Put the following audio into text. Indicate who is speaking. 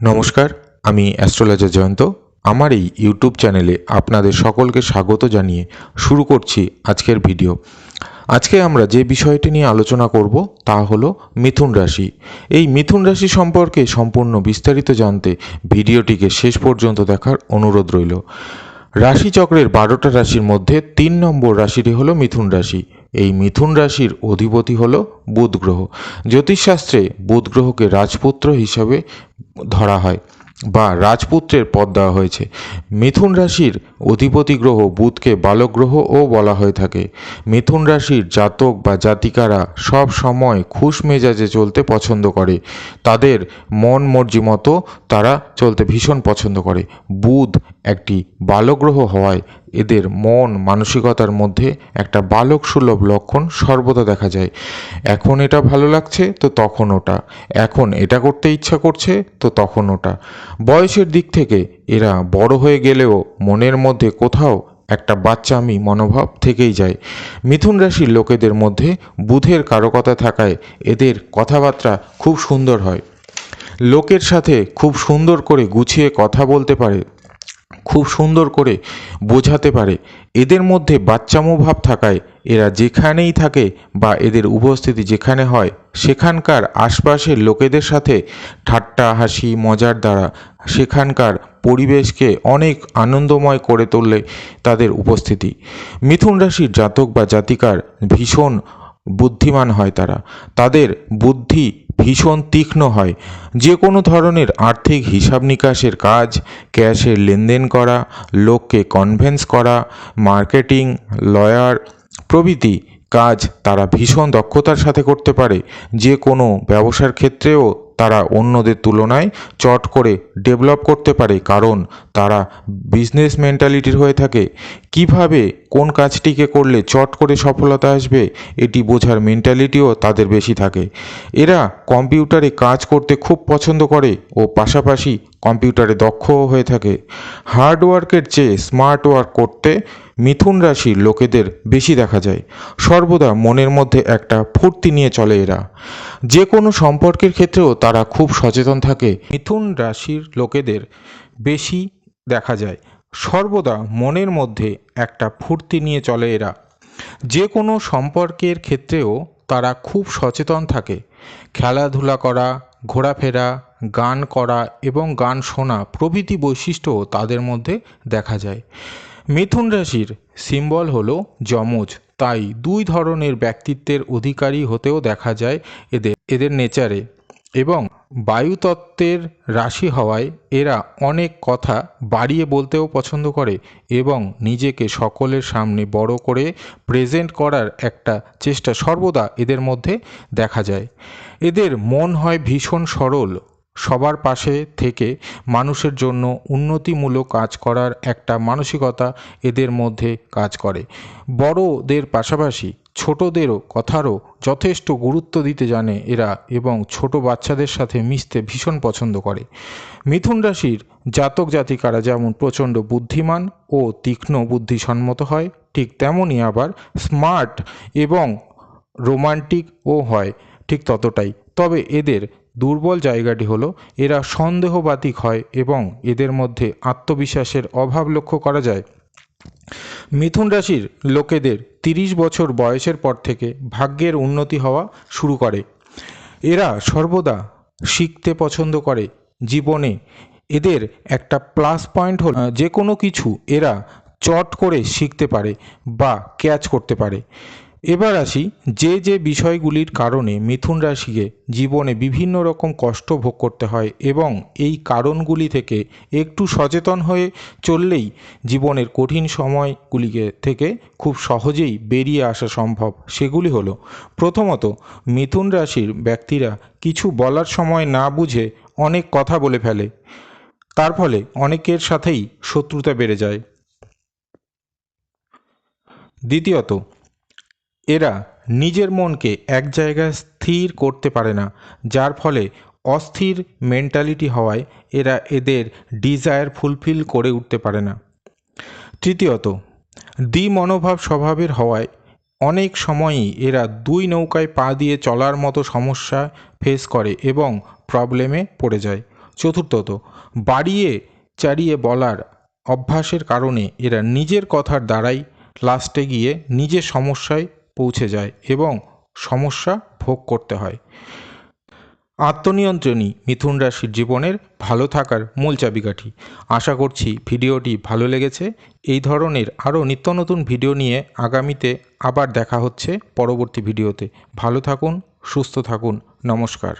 Speaker 1: নমস্কার, আমি অ্যাস্ট্রোলজার জয়ন্ত। আমার এই ইউটিউব চ্যানেলে আপনাদের সকলকে স্বাগত জানিয়ে শুরু করছি আজকের ভিডিও। আজকে আমরা যে বিষয়টি নিয়ে আলোচনা করব তা হলো মিথুন রাশি। এই মিথুন রাশি সম্পর্কে সম্পূর্ণ বিস্তারিত জানতে ভিডিওটিকে শেষ পর্যন্ত দেখার অনুরোধ রইল। রাশিচক্রের বারোটা রাশির মধ্যে তিন নম্বর রাশিটি হলো মিথুন রাশি। এই মিথুন রাশির অধিপতি হল বুধ গ্রহ। জ্যোতিষশাস্ত্রে বুধ গ্রহকে রাজপুত্র হিসাবে ধরা হয় বা রাজপুত্রের পদ দেওয়া হয়েছে। মিথুন রাশির অধিপতি গ্রহ বুধকে বালক গ্রহও বলা হয়ে থাকে। মিথুন রাশির জাতক বা জাতিকারা সব সময় খুশ মেজাজে চলতে পছন্দ করে। তাদের মন মর্জি মতো তারা চলতে ভীষণ পছন্দ করে। বুধ একটি বালক গ্রহ হওয়ায় এদের মন মানসিকতার মধ্যে একটা বালক সুলভ লক্ষণ সর্বদা দেখা যায়। এখন এটা ভালো লাগছে, তো তখন ওটা। এখন এটা করতে ইচ্ছা করছে, তো তখন ওটা। বয়সের দিক থেকে এরা বড় হয়ে গেলেও মনের মধ্যে কোথাও একটা বাচ্চা আমি মনোভাব থেকেই যায়। মিথুন রাশির লোকেদের মধ্যে বুধের কারকতা থাকায় এদের কথাবার্তা খুব সুন্দর হয়। লোকের সাথে খুব সুন্দর করে গুছিয়ে কথা বলতে পারে খুব সুন্দর করে বোঝাতে পারে। এদের মধ্যে বাচ্চামো ভাব থাকায় এরা যেখানেই থাকে বা এদের উপস্থিতি যেখানে হয়, সেখানকার আশপাশের লোকেদের সাথে ঠাট্টা, হাসি, মজার দ্বারা সেখানকার পরিবেশকে অনেক আনন্দময় করে তোলে তাদের উপস্থিতি। মিথুন রাশির জাতক বা জাতিকার ভীষণ বুদ্ধিমান হয় তারা। তাদের বুদ্ধি ভীষণ তীক্ষ্ণ হয়। যে কোনো ধরনের আর্থিক হিসাব নিকাশের কাজ, ক্যাশের লেনদেন করা, লোককে কনভেন্স করা মার্কেটিং লয়ার প্রভৃতি কাজ তারা ভীষণ দক্ষতার সাথে করতে পারে। যে কোনো ব্যবসার ক্ষেত্রেও তারা অন্যদের তুলনায় চট করে ডেভেলপ করতে পারে, কারণ তারা বিজনেস মেন্টালিটির হয়ে থাকে। কীভাবে, কোন কাজটিকে করলে চট করে সফলতা আসবে, এটি বোঝার মেন্টালিটিও তাদের বেশি থাকে। এরা কম্পিউটারে কাজ করতে খুব পছন্দ করে ও পাশাপাশি কম্পিউটারে দক্ষও হয়ে থাকে। হার্ড ওয়ার্কের চেয়ে স্মার্ট ওয়ার্ক করতে মিথুন রাশির লোকেদের বেশি দেখা যায়। সর্বদা মনের মধ্যে একটা ফুর্তি নিয়ে চলে এরা। যে কোনো সম্পর্কের ক্ষেত্রেও তারা খুব সচেতন থাকে। মিথুন রাশির লোকেদের বেশি দেখা যায়। সর্বদা মনের মধ্যে একটা ফুর্তি নিয়ে চলে এরা। যে কোনো সম্পর্কের ক্ষেত্রেও তারা খুব সচেতন থাকে। খেলাধুলা করা ঘোরাফেরা, গান করা এবং গান শোনা প্রভৃতি বৈশিষ্ট্য তাদের মধ্যে দেখা যায়। মিথুন রাশির সিম্বল হল যমজ, তাই দুই ধরনের ব্যক্তিত্বের অধিকারী হতেও দেখা যায় এদের এদের নেচারে এবং বায়ুতত্ত্বের রাশি হওয়ায় এরা অনেক কথা বাড়িয়ে বলতেও পছন্দ করে এবং নিজেকে সকলের সামনে বড় করে প্রেজেন্ট করার একটা চেষ্টা সর্বদা এদের মধ্যে দেখা যায়। এদের মন হয় ভীষণ সরল, সবার পাশে থেকে মানুষের জন্য উন্নতিমূলক কাজ করার একটা মানসিকতা এদের মধ্যে কাজ করে। বড়দের পাশাপাশি ছোটদেরও, কথারও যথেষ্ট গুরুত্ব দিতে জানে এরা এবং ছোট বাচ্চাদের সাথে মিশতে ভীষণ পছন্দ করে। মিথুন রাশির জাতক জাতিকারা যেমন প্রচণ্ড বুদ্ধিমান ও তীক্ষ্ণ বুদ্ধিসম্মত হয়, ঠিক তেমনই আবার স্মার্ট এবং রোমান্টিকও হয়, ঠিক ততটাই। তবে এদের দুর্বল জায়গাটি হলো, এরা সন্দেহবাতিক হয় এবং এদের মধ্যে আত্মবিশ্বাসের অভাব লক্ষ্য করা যায়। মিথুন রাশির লোকেদের তিরিশ বছর বয়সের পর থেকে ভাগ্যের উন্নতি হওয়া শুরু করে। এরা সর্বদা শিখতে পছন্দ করে। জীবনে এদের একটা প্লাস পয়েন্ট হল যে কোনো কিছু এরা চট করে শিখতে পারে বা ক্যাচ করতে পারে। এবার আসি যে যে বিষয়গুলির কারণে মিথুন রাশিকে জীবনে বিভিন্ন রকম কষ্ট ভোগ করতে হয় এবং এই কারণগুলি থেকে একটু সচেতন হয়ে চললেই জীবনের কঠিন সময়গুলিকে থেকে খুব সহজেই বেরিয়ে আসা সম্ভব। সেগুলি হলো, প্রথমত, মিথুন রাশির ব্যক্তিরা কিছু বলার সময় না বুঝে অনেক কথা বলে ফেলে। তার ফলে অনেকের সাথেই শত্রুতা বেড়ে যায়। দ্বিতীয়ত এরা নিজের মনকে এক জায়গায় স্থির করতে পারে না, যার ফলে অস্থির মেন্টালিটি হওয়ায় এরা এদের ডিজায়ার ফুলফিল করে উঠতে পারে না। তৃতীয়ত দ্বি মনোভাব স্বভাবের হওয়ায় অনেক সময়ই এরা দুই নৌকায় পা দিয়ে চলার মতো সমস্যা ফেস করে এবং প্রবলেমে পড়ে যায়। চতুর্থত, বাড়িয়ে চারিয়ে বলার অভ্যাসের কারণে এরা নিজের কথার দ্বারাই লাস্টে গিয়ে নিজের সমস্যায় পৌঁছে যায় এবং সমস্যা ভোগ করতে হয়। আত্মনিয়ন্ত্রণই মিথুন রাশির জীবনের ভালো থাকার মূল চাবিকাঠি। আশা করছি ভিডিওটি ভালো লেগেছে। এই ধরনের আরও নিত্য নতুন ভিডিও নিয়ে আগামীতে আবার দেখা হচ্ছে পরবর্তী ভিডিওতে। ভালো থাকুন, সুস্থ থাকুন। নমস্কার।